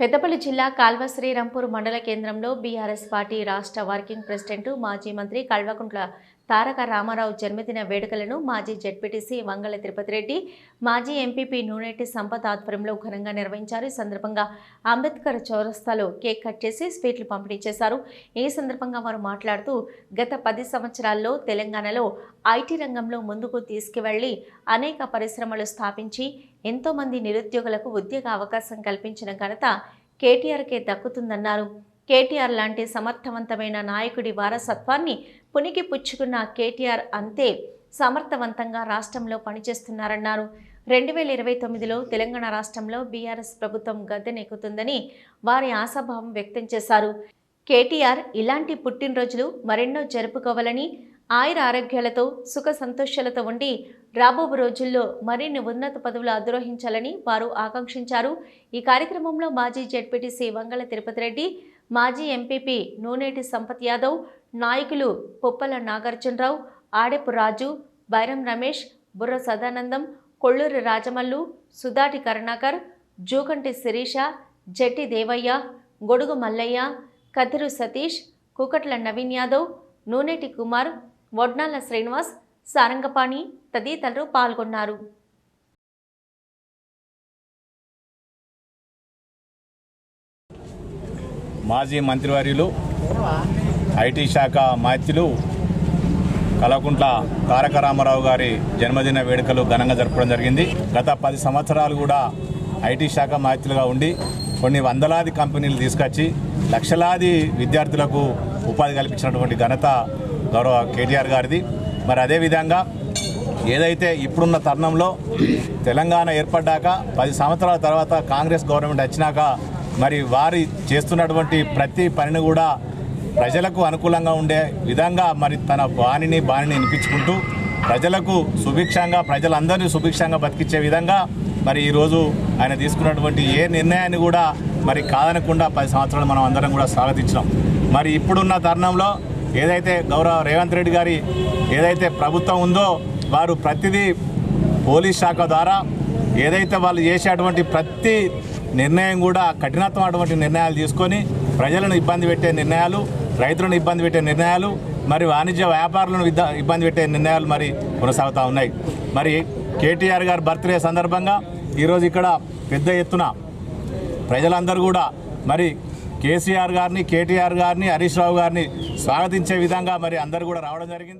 పెద్దపల్లి జిల్లా కాల్వ శ్రీరాంపూర్ మండల కేంద్రంలో బీఆర్ఎస్ పార్టీ రాష్ట్ర వర్కింగ్ ప్రెసిడెంట్ మాజీ మంత్రి కల్వకుంట్ల తారక రామారావు జన్మదిన వేడుకలను మాజీ జడ్పీటీసీ వంగళ తిరుపతి రెడ్డి మాజీ ఎంపీపీ నూనెటి సంపత్ ఆధ్వర్యంలో ఘనంగా నిర్వహించారు. ఈ సందర్భంగా అంబేద్కర్ చౌరస్తాలో కేక్ కట్ చేసి స్వీట్లు పంపిణీ చేశారు. ఈ సందర్భంగా వారు మాట్లాడుతూ గత పది సంవత్సరాల్లో తెలంగాణలో ఐటీ రంగంలో ముందుకు తీసుకువెళ్ళి అనేక పరిశ్రమలు స్థాపించి ఎంతోమంది నిరుద్యోగులకు ఉద్యోగ అవకాశం కల్పించిన ఘనత కేటీఆర్కే దక్కుతుందన్నారు. కేటీఆర్ లాంటి సమర్థవంతమైన నాయకుడి వారసత్వాన్ని పునికి పుచ్చుకున్న కేటీఆర్ అంతే సమర్థవంతంగా రాష్ట్రంలో పనిచేస్తున్నారన్నారు. రెండు వేల ఇరవై తొమ్మిదిలో తెలంగాణ రాష్ట్రంలో బీఆర్ఎస్ ప్రభుత్వం గద్దెనెక్కుతుందని వారి ఆశాభావం వ్యక్తం చేశారు. కేటీఆర్ ఇలాంటి పుట్టినరోజులు మరెన్నో జరుపుకోవాలని ఆయుర ఆరోగ్యాలతో సుఖ సంతోషాలతో ఉండి రాబో రోజుల్లో మరిన్ని ఉన్నత పదవులు అధిరోహించాలని వారు ఆకాంక్షించారు. ఈ కార్యక్రమంలో మాజీ జడ్పీటీసీ వంగళ తిరుపతి రెడ్డి మాజీ ఎంపీపీ నూనేటి సంపత్ యాదవ్ నాయకులు పుప్పల నాగార్జునరావు ఆడెపు రాజు బైరం రమేష్ బుర్ర సదానందం కొళ్ళూరు రాజమల్లు సుధాటి కరుణాకర్ జూకంటి శిరీష జట్టి దేవయ్య గొడుగు మల్లయ్య కదిరు సతీష్ కుకట్ల నవీన్ యాదవ్ నూనేటి కుమార్ వడ్నాల శ్రీనివాస్ సారంగపాణి తదితరులు పాల్గొన్నారు. మాజీ మంత్రివర్యులు ఐటీ శాఖ మాత్యులు కలకుంట్ల తారక రామారావు గారి జన్మదిన వేడుకలు ఘనంగా జరపడం జరిగింది. గత పది సంవత్సరాలు కూడా ఐటీ శాఖ మాత్యులుగా ఉండి కొన్ని వందలాది కంపెనీలు తీసుకొచ్చి లక్షలాది విద్యార్థులకు ఉపాధి కల్పించినటువంటి ఘనత గౌరవ కేటీఆర్ గారిది. మరి అదేవిధంగా ఏదైతే ఇప్పుడున్న తరుణంలో తెలంగాణ ఏర్పడ్డాక పది సంవత్సరాల తర్వాత కాంగ్రెస్ గవర్నమెంట్ వచ్చినాక మరి వారి చేస్తున్నటువంటి ప్రతి పనిని కూడా ప్రజలకు అనుకూలంగా ఉండే విధంగా మరి తన బాణిని బాణిని వినిపించుకుంటూ ప్రజలకు సుభిక్షంగా ప్రజలందరినీ సుభిక్షంగా బతికించే విధంగా మరి ఈరోజు ఆయన తీసుకున్నటువంటి ఏ నిర్ణయాన్ని కూడా మరి కాదనకుండా పది సంవత్సరాలు మనం అందరం కూడా స్వాగతించినాం. మరి ఇప్పుడున్న తరుణంలో ఏదైతే గౌరవ రేవంత్ రెడ్డి గారి ఏదైతే ప్రభుత్వం ఉందో వారు ప్రతిదీ పోలీస్ శాఖ ద్వారా ఏదైతే వాళ్ళు చేసేటువంటి ప్రతి నిర్ణయం కూడా కఠినత్వమైనటువంటి నిర్ణయాలు తీసుకొని ప్రజలను ఇబ్బంది పెట్టే నిర్ణయాలు రైతులను ఇబ్బంది పెట్టే నిర్ణయాలు మరి వాణిజ్య వ్యాపారులను ఇబ్బంది పెట్టే నిర్ణయాలు మరి కొనసాగుతూ ఉన్నాయి. మరి కేటీఆర్ గారి బర్త్డే సందర్భంగా ఈరోజు ఇక్కడ పెద్ద ఎత్తున ప్రజలందరూ కూడా మరి కేసీఆర్ గారిని కేటీఆర్ గారిని హరీష్ రావు గారిని స్వాగతించే విధంగా మరి అందరూ కూడా రావడం జరిగింది.